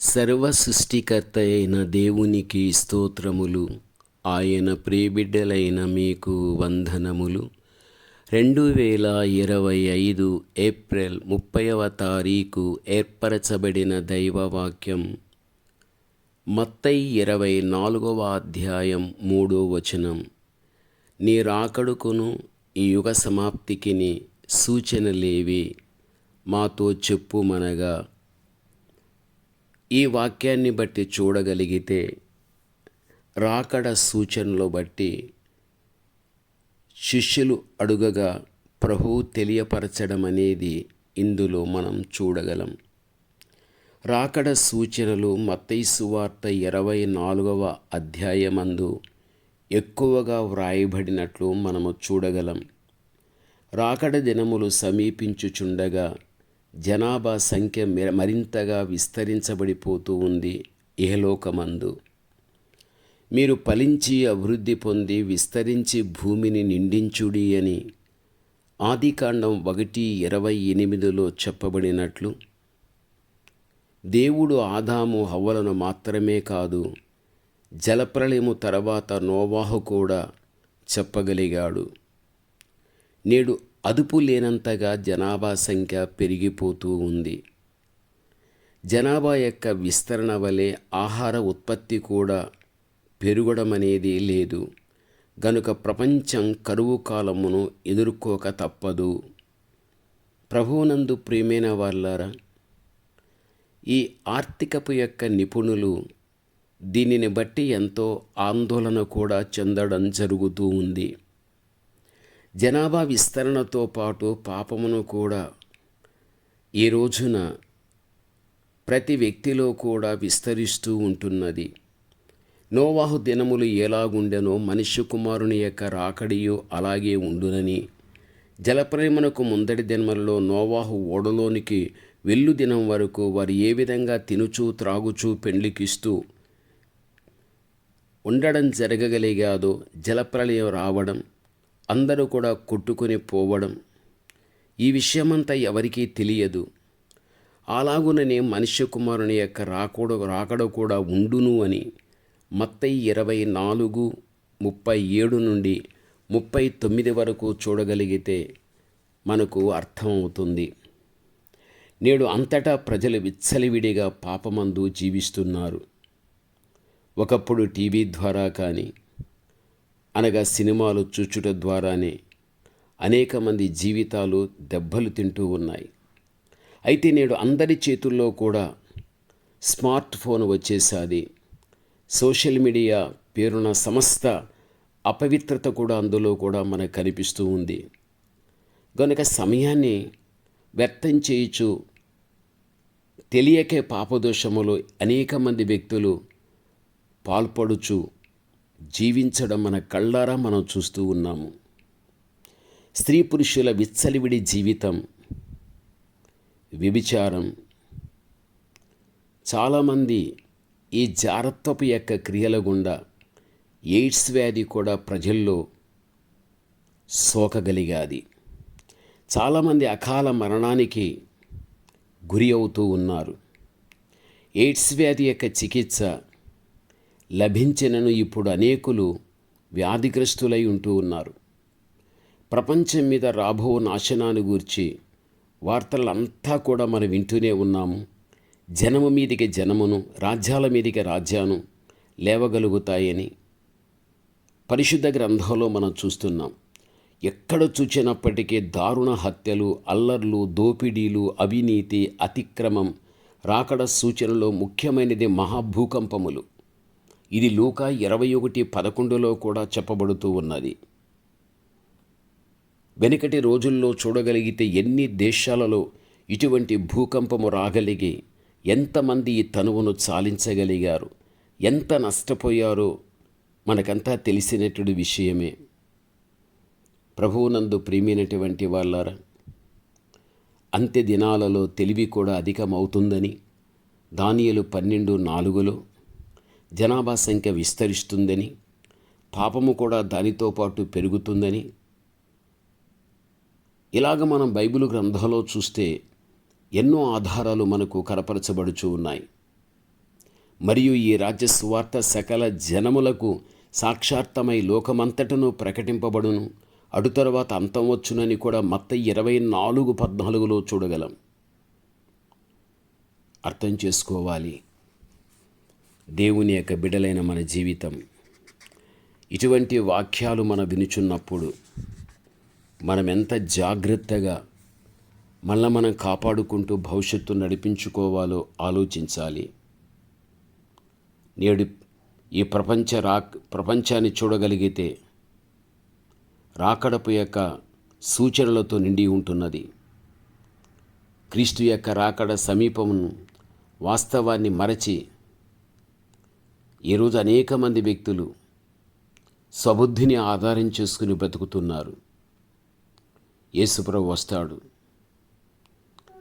సర్వ సృష్టికర్త అయిన దేవునికి స్తోత్రములు. ఆయన ప్రియబిడ్డలైన మీకు వందనములు. రెండు వేల ఇరవై ఐదు ఏప్రిల్ ముప్పైవ తారీఖు ఏర్పరచబడిన దైవవాక్యం. మత్తై ఇరవై నాలుగవ అధ్యాయం మూడో వచనం. నీ రాకడుకును ఈ యుగ సమాప్తికిని సూచనలేవి మాతో చెప్పుమనగా ఈ వాక్యాన్ని బట్టి చూడగలిగితే రాకడ సూచనలు బట్టి శిష్యులు అడుగగా ప్రభువు తెలియపరచడం అనేది ఇందులో మనం చూడగలం. రాకడ సూచనలు మత్తైసు వార్త ఇరవై నాలుగవ అధ్యాయమందు ఎక్కువగా వ్రాయబడినట్లు మనము చూడగలం. రాకడ దినములు సమీపించుచుండగా జనాభా సంఖ్య మరింతగా విస్తరించబడిపోతూ ఉంది ఏలోకమందు మీరు ఫలించి అభివృద్ధి పొంది విస్తరించి భూమిని నిండించుడి అని ఆదికాండం ఒకటి ఇరవై ఎనిమిదిలో చెప్పబడినట్లు దేవుడు ఆదాము హవ్వలను మాత్రమే కాదు జలప్రళయము తర్వాత నోవాహు కూడా చెప్పగలిగాడు. నేడు అదుపు లేనంతగా జనాభా సంఖ్య పెరిగిపోతూ ఉంది. జనాభా యొక్క విస్తరణ వలె ఆహార ఉత్పత్తి కూడా పెరగడం అనేది లేదు. గనుక ప్రపంచం కరువు కాలమును ఎదుర్కోక తప్పదు. ప్రభువునందు ప్రియమైన వాళ్ళారా ఈ ఆర్థికపు యొక్క నిపుణులు దీనిని బట్టి ఎంతో ఆందోళన కూడా చెందడం జరుగుతూ ఉంది. జనాభా విస్తరణతో పాటు పాపమును కూడా ఈ రోజున ప్రతి వ్యక్తిలో కూడా విస్తరిస్తూ ఉంటున్నది. నోవాహు దినములు ఎలాగుండెనో మనిషి కుమారుని యొక్క రాకడియు అలాగే ఉండునని. జలప్రేమనకు ముందడి దినములలో నోవాహు ఓడలోనికి వెల్లు దినం వరకు వారు ఏ విధంగా తినుచూ త్రాగుచూ పెండ్లికిస్తూ ఉండడం జరగగలిగాదో జలప్రలయం రావడం అందరూ కూడా కొట్టుకొని పోవడం ఈ విషయమంతా ఎవరికీ తెలియదు. అలాగుననే మనుష్య కుమారుని యొక్క రాకడ రాకడ కూడా ఉండును అని మత్తయి ఇరవై నాలుగు ముప్పై ఏడు నుండి ముప్పై తొమ్మిది వరకు చూడగలిగితే మనకు అర్థమవుతుంది. నేడు అంతటా ప్రజలు విచ్చలివిడిగా పాపమందు జీవిస్తున్నారు. ఒకప్పుడు టీవీ ద్వారా కానీ అనగా సినిమాలు చూచుట ద్వారానే అనేక మంది జీవితాలు దెబ్బలు తింటూ ఉన్నాయి. అయితే నేడు అందరి చేతుల్లో కూడా స్మార్ట్ ఫోన్ వచ్చేసాది. సోషల్ మీడియా పేరున సమస్త అపవిత్రత కూడా అందులో కూడా మనకు కనిపిస్తూ ఉంది. కనుక సమయాన్ని వ్యర్థం చేయుచు తెలియకే పాపదోషములు అనేక మంది వ్యక్తులు పాల్పడుచు జీవించడం మన కళ్ళారా మనం చూస్తూ ఉన్నాము. స్త్రీ పురుషుల విచ్చలివిడి జీవితం వ్యభిచారం. చాలామంది ఈ జారత్వపు యొక్క క్రియల గుండా ఎయిడ్స్ వ్యాధి కూడా ప్రజల్లో సోకగలిగాది. చాలామంది అకాల మరణానికి గురి అవుతూ ఉన్నారు. ఎయిడ్స్ వ్యాధి యొక్క చికిత్స లభించినను ఇప్పుడు అనేకులు వ్యాధిగ్రస్తులై ఉంటూ ఉన్నారు. ప్రపంచం మీద రాబో నాశనాన్ని గూర్చి వార్తలంతా కూడా మనం వింటూనే ఉన్నాము జనము మీదికి జనమును రాజ్యాల మీదికి రాజ్యాను లేవగలుగుతాయని పరిశుద్ధ గ్రంథంలో మనం చూస్తున్నాం. ఎక్కడ చూచినప్పటికీ దారుణ హత్యలు అల్లర్లు దోపిడీలు అవినీతి అతిక్రమం రాకడ సూచనలో ముఖ్యమైనది మహాభూకంపములు. ఇది లూక ఇరవై ఒకటి పదకొండులో కూడా చెప్పబడుతూ ఉన్నది. వెనుకటి రోజుల్లో చూడగలిగితే ఎన్ని దేశాలలో ఇటువంటి భూకంపము రాగలిగి ఎంతమంది ఈ తనువును చాలించగలిగారు ఎంత నష్టపోయారో మనకంతా తెలిసినటువంటి విషయమే. ప్రభువునందు ప్రియమైనటువంటి వాళ్ళారా అంత్య దినాలలో తెలివి కూడా అధికమవుతుందని దానియలు పన్నెండు నాలుగులో జనాభా సంఖ్య విస్తరిస్తుందని పాపము కూడా దానితో పాటు పెరుగుతుందని. ఇలాగ మనం బైబిల్ గ్రంథంలో చూస్తే ఎన్నో ఆధారాలు మనకు కనపరచబడుచు ఉన్నాయి. మరియు ఈ రాజ్య సువార్త సకల జనములకు సాక్షార్థమై లోకమంతటను ప్రకటింపబడును. అటు తర్వాత అంతం వచ్చునని కూడా మత్త ఇరవై నాలుగు పద్నాలుగులో చూడగలం. అర్థం చేసుకోవాలి. దేవుని యొక్క బిడలైన మన జీవితం. ఇటువంటి వాక్యాలు మనం వినుచున్నప్పుడు మనం ఎంత జాగ్రత్తగా మళ్ళీ మనం కాపాడుకుంటూ భవిష్యత్తు నడిపించుకోవాలో ఆలోచించాలి. నేడు ఈ ప్రపంచ రా ప్రపంచాన్ని చూడగలిగితే రాకడపు యొక్క సూచనలతో నిండి ఉంటున్నది. క్రీస్తు యొక్క రాకడ సమీపమును వాస్తవాన్ని మరచి ఈరోజు అనేక మంది వ్యక్తులు సబుద్ధిని ఆధారం చేసుకుని బ్రతుకుతున్నారు. యేసుప్రభు వస్తాడు.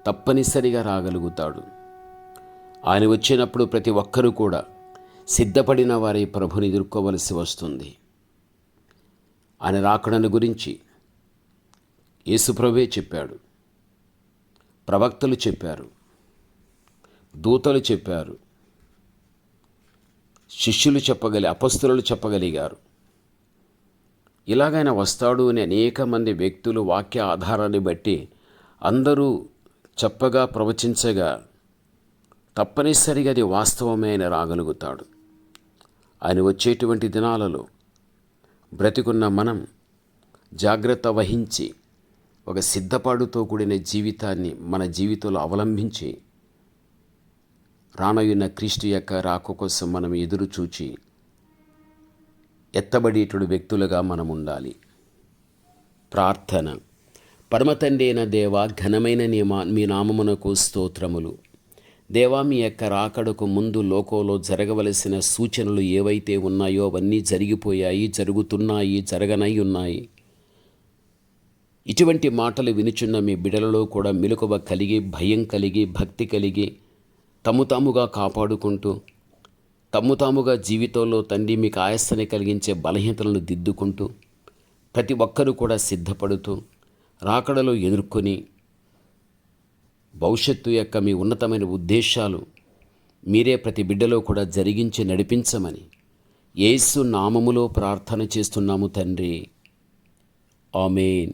తప్పనిసరిగా రాగలుగుతాడు. ఆయన వచ్చినప్పుడు ప్రతి ఒక్కరూ కూడా సిద్ధపడిన వారి ప్రభుని ఎదుర్కోవలసి వస్తుంది. ఆయన రాకడను గురించి యేసుప్రభే చెప్పాడు. ప్రవక్తలు చెప్పారు. దూతలు చెప్పారు. శిష్యులు చెప్పగలి అపస్తులు చెప్పగలిగారు. ఇలాగైనా వస్తాడు అని అనేక మంది వ్యక్తులు వాక్య ఆధారాన్ని బట్టి అందరూ చెప్పగా ప్రవచించగా తప్పనిసరిగా అది వాస్తవమే ఆయన రాగలుగుతాడు. ఆయన వచ్చేటువంటి దినాలలో బ్రతికున్న మనం జాగ్రత్త వహించి ఒక సిద్ధపాడుతో కూడిన జీవితాన్ని మన జీవితంలో అవలంబించి రానయ్యున్న క్రీస్తు యొక్క రాక కోసం మనం ఎదురు చూచి ఎత్తబడేటుడు వ్యక్తులుగా మనం ఉండాలి. ప్రార్థన. పరమతండ్రి అయిన దేవ ఘనమైన నియమా మీ నామమునకు స్తోత్రములు. దేవా మీ యొక్క రాకడకు ముందు లోకంలో జరగవలసిన సూచనలు ఏవైతే ఉన్నాయో అవన్నీ జరిగిపోయాయి జరుగుతున్నాయి జరగనై ఉన్నాయి. ఇటువంటి మాటలు వినుచున్న మీ బిడలలో కూడా మెలకువ కలిగి భయం కలిగి భక్తి కలిగి తమ్ము తాముగా కాపాడుకుంటూ తమ్ము తాముగా జీవితంలో తండ్రి మీకు ఆయాసని కలిగించే బలహీనతలను దిద్దుకుంటూ ప్రతి ఒక్కరూ కూడా సిద్ధపడుతూ రాకడలో ఎదుర్కొని భవిష్యత్తు యొక్క మీ ఉన్నతమైన ఉద్దేశాలు మీరే ప్రతి బిడ్డలో కూడా జరిగించి నడిపించమని యేసు నామములో ప్రార్థన చేస్తున్నాము తండ్రి. ఆమెన్.